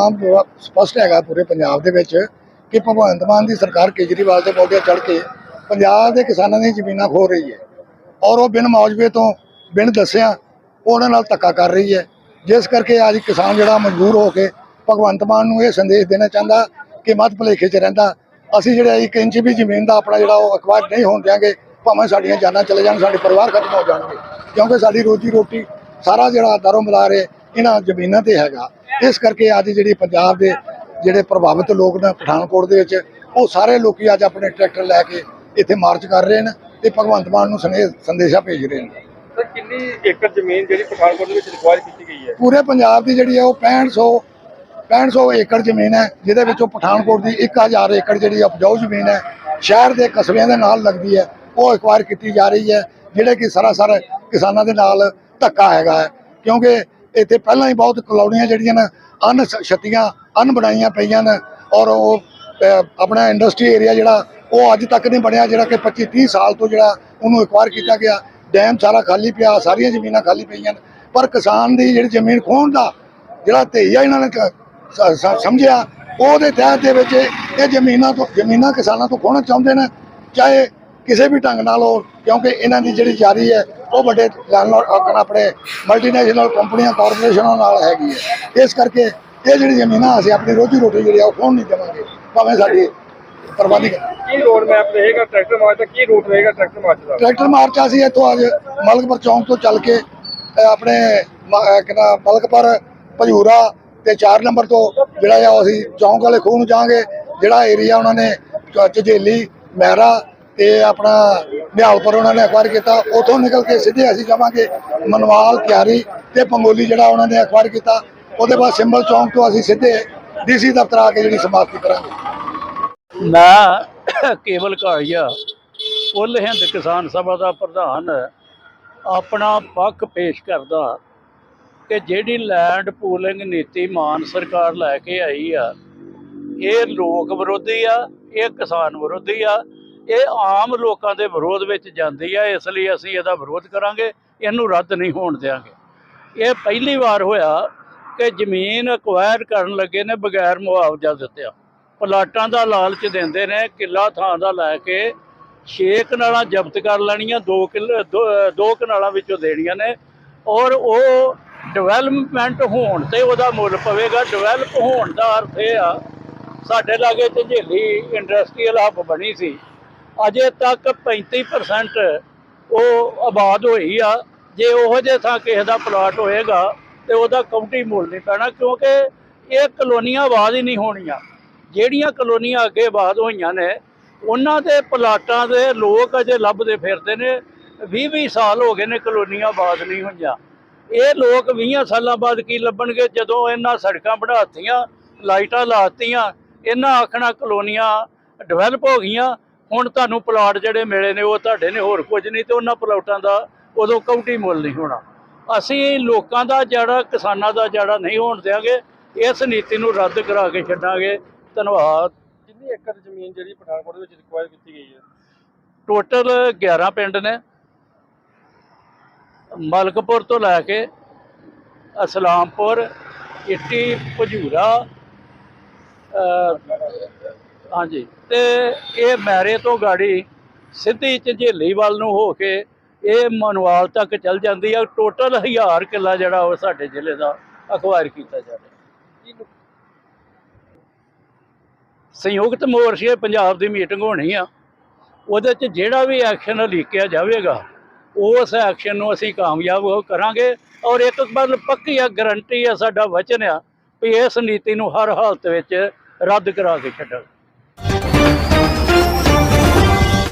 ਸਾਫ਼ ਸਪਸ਼ਟ ਹੈਗਾ ਪੂਰੇ ਪੰਜਾਬ ਦੇ ਵਿੱਚ ਕਿ ਭਗਵੰਤ ਮਾਨ ਦੀ ਸਰਕਾਰ ਕੇਜਰੀਵਾਲ ਦੇ ਮੋਢੇ ਚੜ ਕੇ ਪੰਜਾਬ ਦੇ ਕਿਸਾਨਾਂ ਦੀਆਂ ਜ਼ਮੀਨਾਂ ਖੋ ਰਹੀ ਹੈ। ਔਰ ਉਹ ਬਿਨ ਮੌਜਵੇ ਤੋਂ, ਬਿਨ ਦੱਸਿਆ ਉਹਨਾਂ ਨਾਲ ਧੱਕਾ ਕਰ ਰਹੀ ਹੈ। ਜਿਸ ਕਰਕੇ ਅੱਜ ਕਿਸਾਨ ਜਿਹੜਾ ਮਜਬੂਰ ਹੋ ਕੇ ਭਗਵੰਤ ਮਾਨ ਨੂੰ ਇਹ ਸੰਦੇਸ਼ ਦੇਣਾ ਚਾਹੁੰਦਾ ਕਿ ਮੱਧ ਭੁਲੇਖੇ 'ਚ ਰਹਿੰਦਾ। ਅਸੀਂ ਜਿਹੜਾ ਇੱਕ ਇੰਚ ਵੀ ਜ਼ਮੀਨ ਦਾ ਆਪਣਾ ਜਿਹੜਾ ਉਹ ਅਕਵਾਇਰ ਨਹੀਂ ਹੋਣ ਦਿਆਂਗੇ, ਭਾਵੇਂ ਸਾਡੀਆਂ ਜਾਨਾਂ ਚਲੇ ਜਾਣ, ਸਾਡੇ ਪਰਿਵਾਰ ਖਤਮ ਹੋ ਜਾਣਗੇ। ਕਿਉਂਕਿ ਸਾਡੀ ਰੋਜੀ ਰੋਟੀ ਸਾਰਾ ਜਿਹੜਾ ਦਾਰੋ ਮਦਾਰ ਹੈ, ਇਹਨਾਂ ਜ਼ਮੀਨਾਂ ਤੇ ਹੈਗਾ। ਇਸ ਕਰਕੇ ਅੱਜ ਜਿਹੜੀ ਪੰਜਾਬ ਦੇ ਜਿਹੜੇ ਪ੍ਰਭਾਵਿਤ ਲੋਕ ਨੇ ਪਠਾਨਕੋਟ ਦੇ ਵਿੱਚ ਉਹ ਸਾਰੇ ਲੋਕੀ ਅੱਜ ਆਪਣੇ ਟਰੈਕਟਰ ਲੈ ਕੇ ਇੱਥੇ ਮਾਰਚ ਕਰ ਰਹੇ ਨੇ ਤੇ ਭਗਵੰਤ ਮਾਨ ਨੂੰ ਸੰਦੇਸ਼ ਭੇਜ ਰਹੇ ਨੇ। ਸਰ ਕਿੰਨੀ ਏਕੜ ਜ਼ਮੀਨ ਜਿਹੜੀ ਪਠਾਨਕੋਟ ਦੇ ਵਿੱਚ ਰਿਕਵਾਇਰ ਕੀਤੀ ਗਈ ਹੈ? ਪੂਰੇ ਪੰਜਾਬ ਦੀ ਜਿਹੜੀ ਹੈ ਉਹ 6500 6500 ਏਕੜ ਜ਼ਮੀਨ ਹੈ ਜਿਹਦੇ ਵਿੱਚੋਂ ਪਠਾਨਕੋਟ ਦੀ 1000 ਏਕੜ ਜਿਹੜੀ ਉਪਜਾਊ ਜ਼ਮੀਨ ਹੈ ਸ਼ਹਿਰ ਦੇ ਕਸਬਿਆਂ ਦੇ ਨਾਲ ਲੱਗਦੀ ਹੈ ਉਹ ਐਕਵਾਇਰ ਕੀਤੀ ਜਾ ਰਹੀ ਹੈ ਜਿਹੜੇ ਕਿ ਸਰਾਸਰ ਕਿਸਾਨਾਂ ਦੇ ਨਾਲ ਧੱਕਾ ਹੈਗਾ ਕਿਉਂਕਿ ਇੱਥੇ ਪਹਿਲਾਂ ਹੀ ਬਹੁਤ ਕਲੋਨੀਆਂ ਜਿਹੜੀਆਂ ਨੇ, ਅਨ ਛੱਤੀਆਂ, ਅਨ ਬਣਾਈਆਂ ਪਈਆਂ ਨੇ ਔਰ ਉਹ ਆਪਣਾ ਇੰਡਸਟਰੀ ਏਰੀਆ ਜਿਹੜਾ, ਉਹ ਅੱਜ ਤੱਕ ਨਹੀਂ ਬਣਿਆ ਜਿਹੜਾ ਕਿ 25 30 ਸਾਲ ਤੋਂ ਜਿਹੜਾ ਉਹਨੂੰ ਐਕਵਾਇਰ ਕੀਤਾ ਗਿਆ। ਡੈਮ ਸਾਰਾ ਖਾਲੀ ਪਿਆ, ਸਾਰੀਆਂ ਜ਼ਮੀਨਾਂ ਖਾਲੀ ਪਈਆਂ ਨੇ। ਪਰ ਕਿਸਾਨ ਦੀ ਜਿਹੜੀ ਜ਼ਮੀਨ ਖੋਹਣ ਦਾ ਜਿਹੜਾ ਧਈਆ ਇਹਨਾਂ ਨੇ ਸਮਝਿਆ, ਉਹਦੇ ਤਹਿਤ ਦੇ ਵਿੱਚ ਇਹ ਜ਼ਮੀਨਾਂ ਤੋਂ, ਜ਼ਮੀਨਾਂ ਕਿਸਾਨਾਂ ਤੋਂ ਖੋਹਣਾ ਚਾਹੁੰਦੇ ਨੇ, ਚਾਹੇ ਕਿਸੇ ਵੀ ਢੰਗ ਨਾਲ ਉਹ ਕਿਉਂਕਿ ਇਹਨਾਂ ਦੀ ਜਿਹੜੀ ਜਾਰੀ ਹੈ ਉਹ ਵੱਡੇ ਆਪਣੇ ਮਲਟੀਨੈਸ਼ਨਲ ਕੰਪਨੀਆਂ ਕਾਰਪੋਰੇਸ਼ਨਾਂ ਨਾਲ ਹੈਗੀ ਹੈ। ਇਸ ਕਰਕੇ ਇਹ ਜਿਹੜੀ ਜ਼ਮੀਨਾਂ ਅਸੀਂ ਆਪਣੀ ਰੋਜੀ ਰੋਟੀ ਜਿਹੜੀ ਆ ਉਹ ਖੋਹਣ ਨਹੀਂ ਦੇਵਾਂਗੇ। ਭਾਵੇਂ ਸਾਡੀ ਕਰ। ਕੀ ਰੋਡ ਮੈਪ ਰਹੇਗਾ ਟਰੈਕਟਰ ਮਾਰਚ ਦਾ? ਕੀ ਰੂਟ ਰਹੇਗਾ ਟਰੈਕਟਰ ਮਾਰਚ ਦਾ? ਟਰੈਕਟਰ ਮਾਰਚ ਅਸੀਂ ਇੱਥੋਂ ਅੱਜ ਮਲਕਪੁਰ ਚੌਂਕ ਤੋਂ ਚੱਲ ਕੇ ਆਪਣੇ ਕਿਹਦਾ ਮਲਕਪੁਰ ਭਜੂਰਾ ਤੇ 4 ਨੰਬਰ ਤੋਂ ਜਿਹੜਾ ਆ ਅਸੀਂ ਚੌਂਕ ਵਾਲੇ ਖੂਹ ਨੂੰ ਜਾਵਾਂਗੇ। ਜਿਹੜਾ ਏਰੀਆ ਉਹਨਾਂ ਨੇ ਝਜੇਲੀ ਮਹਿਰਾ ਤੇ ਆਪਣਾ ਨਿਹਾਲਪੁਰ ਉਹਨਾਂ ਨੇ ਅਕਵਾਇਰ ਕੀਤਾ। ਉਥੋਂ ਨਿਕਲ ਕੇ ਸਿੱਧੇ ਅਸੀਂ ਜਾਵਾਂਗੇ ਮਨਵਾਲ ਕਿਆਰੀ ਤੇ ਪੰਗੋਲੀ ਜਿਹੜਾ ਉਹਨਾਂ ਨੇ ਅਕਵਾਇਰ ਕੀਤਾ। ਉਹਦੇ ਬਾਅਦ ਸਿੰਬਲ ਚੌਂਕ ਤੋਂ ਅਸੀਂ ਸਿੱਧੇ ਡੀਸੀ ਦਫ਼ਤਰ ਆ ਕੇ ਜਿਹੜੀ ਸਮਾਪਤੀ ਕਰਾਂਗੇ। ਮੈਂ ਕੇਵਲ ਕਾਲੀਆ ਕੁੱਲ ਹਿੰਦ ਕਿਸਾਨ ਸਭਾ ਦਾ ਪ੍ਰਧਾਨ ਆਪਣਾ ਪੱਖ ਪੇਸ਼ ਕਰਦਾ ਕਿ ਜਿਹੜੀ ਲੈਂਡ ਪੂਲਿੰਗ ਨੀਤੀ ਮਾਨ ਸਰਕਾਰ ਲੈ ਕੇ ਆਈ ਆ, ਇਹ ਲੋਕ ਵਿਰੋਧੀ ਆ, ਇਹ ਕਿਸਾਨ ਵਿਰੋਧੀ ਆ ਇਹ ਆਮ ਲੋਕਾਂ ਦੇ ਵਿਰੋਧ ਵਿੱਚ ਜਾਂਦੀ ਆ, ਇਸ ਲਈ ਅਸੀਂ ਇਹਦਾ ਵਿਰੋਧ ਕਰਾਂਗੇ, ਇਹਨੂੰ ਰੱਦ ਨਹੀਂ ਹੋਣ ਦਿਆਂਗੇ। ਇਹ ਪਹਿਲੀ ਵਾਰ ਹੋਇਆ ਕਿ ਜ਼ਮੀਨ ਅਕਵਾਇਰ ਕਰਨ ਲੱਗੇ ਨੇ ਬਗੈਰ ਮੁਆਵਜ਼ਾ ਦਿੱਤਿਆ ਪਲਾਟਾਂ ਦਾ ਲਾਲਚ ਦਿੰਦੇ ਨੇ, ਕਿੱਲਾ ਥਾਂ ਦਾ ਲੈ ਕੇ ਛੇ ਕਨਾਲਾਂ ਜ਼ਬਤ ਕਰ ਲੈਣੀਆਂ, ਦੋ ਕਿੱਲੇ, ਦੋ- ਦੋ ਕਨਾਲਾਂ ਵਿੱਚੋਂ ਦੇਣੀਆਂ ਨੇ, ਔਰ ਉਹ ਡਿਵੈਲਪਮੈਂਟ ਹੋਣ ਤੇ ਉਹਦਾ ਮੁੱਲ ਪਵੇਗਾ। ਡਿਵੈਲਪ ਹੋਣ ਦਾ ਅਰਥ ਇਹ ਆ, ਸਾਡੇ ਲਾਗੇ ਝੰਜੇਲੀ ਇੰਡਸਟਰੀਅਲ ਹੱਬ ਬਣੀ ਸੀ ਅਜੇ ਤੱਕ 35% ਉਹ ਆਬਾਦ ਹੋਈ ਆ। ਜੇ ਉਹੋ ਜਿਹੇ ਥਾਂ ਕਿਸੇ ਦਾ ਪਲਾਟ ਹੋਏਗਾ ਤੇ ਉਹਦਾ ਕਾਉਂਟੀ ਮੁੱਲ ਨਹੀਂ ਪੈਣਾ ਕਿਉਂਕਿ ਇਹ ਕਲੋਨੀਆਂ ਆਬਾਦ ਹੀ ਨਹੀਂ ਹੋਣੀਆਂ। ਜਿਹੜੀਆਂ ਕਲੋਨੀਆਂ ਅੱਗੇ ਆਬਾਦ ਹੋਈਆਂ ਨੇ, ਉਹਨਾਂ ਦੇ ਪਲਾਟਾਂ ਦੇ ਲੋਕ ਅਜੇ ਲੱਭਦੇ ਫਿਰਦੇ ਨੇ। 20-20 ਸਾਲ ਹੋ ਗਏ ਨੇ ਕਲੋਨੀਆਂ ਆਬਾਦ ਨਹੀਂ ਹੋਈਆਂ। ਇਹ ਲੋਕ 20 ਸਾਲਾਂ ਬਾਅਦ ਕੀ ਲੱਭਣਗੇ? ਜਦੋਂ ਇਹਨਾਂ ਸੜਕਾਂ ਬਣਾਤੀਆਂ, ਲਾਈਟਾਂ ਲਾਤੀਆਂ, ਇਹਨਾਂ ਆਖਣਾ ਕਲੋਨੀਆਂ ਡਿਵੈਲਪ ਹੋ ਗਈਆਂ ਹੁਣ ਤੁਹਾਨੂੰ ਪਲਾਟ ਜਿਹੜੇ ਮਿਲੇ ਨੇ ਉਹ ਤੁਹਾਡੇ ਨੇ ਹੋਰ ਕੁਝ ਨਹੀਂ ਤੇ ਉਹਨਾਂ ਪਲਾਟਾਂ ਦਾ ਉਦੋਂ ਕੌਂਟੀ ਮੁੱਲ ਨਹੀਂ ਹੋਣਾ। ਅਸੀਂ ਲੋਕਾਂ ਦਾ ਜਿਹੜਾ ਕਿਸਾਨਾਂ ਦਾ ਜਿਹੜਾ ਨਹੀਂ ਹੋਣ ਦਿਆਂਗੇ। ਇਸ ਨੀਤੀ ਨੂੰ ਰੱਦ ਕਰਾ ਕੇ ਛੱਡਾਂਗੇ। ਧੰਨਵਾਦ। ਕਿੰਨੀ ਏਕੜ ਜ਼ਮੀਨ ਜਿਹੜੀ ਪਠਾਨਕੋਟ ਦੇ ਵਿੱਚ ਰਿਕਵਾਇਰ ਕੀਤੀ ਗਈ ਹੈ? ਟੋਟਲ 11 ਪਿੰਡ ਨੇ। ਮਲਕਪੁਰ ਤੋਂ ਲੈ ਕੇ ਅਸਲਾਮਪੁਰ ਇੱਟੀ ਭਜੂਰਾ ਹਾਂਜੀ। ਤੇ ਇਹ ਮੈਰੇ ਤੋਂ ਗਾੜੀ ਸਿੱਧੀ ਝੰਜੇਲੀ ਵੱਲ ਨੂੰ ਹੋ ਕੇ ਇਹ ਮਨਵਾਲ ਤੱਕ ਚੱਲ ਜਾਂਦੀ ਆ। ਟੋਟਲ ਹਜ਼ਾਰ ਕਿੱਲਾ ਜਿਹੜਾ ਉਹ ਸਾਡੇ ਜ਼ਿਲ੍ਹੇ ਦਾ ਅਖਵਾਇਰ ਕੀਤਾ ਜਾ ਰਿਹਾ ਸੰਯੁਕਤ ਮੋਰਚੇ ਪੰਜਾਬ ਦੀ ਮੀਟਿੰਗ ਹੋਣੀ ਆ। ਉਹਦੇ 'ਚ ਜਿਹੜਾ ਵੀ ਐਕਸ਼ਨ ਲਿਖਿਆ ਜਾਵੇਗਾ, ਉਸ ਐਕਸ਼ਨ ਨੂੰ ਅਸੀਂ ਕਾਮਯਾਬ ਕਰਾਂਗੇ ਔਰ ਇੱਕ ਗੱਲ ਪੱਕੀ ਆ ਗਰੰਟੀ ਆ ਸਾਡਾ ਵਚਨ ਆ ਵੀ ਇਸ ਨੀਤੀ ਨੂੰ ਹਰ ਹਾਲਤ ਵਿੱਚ ਰੱਦ ਕਰਾ ਕੇ ਛੱਡਾਂਗੇ।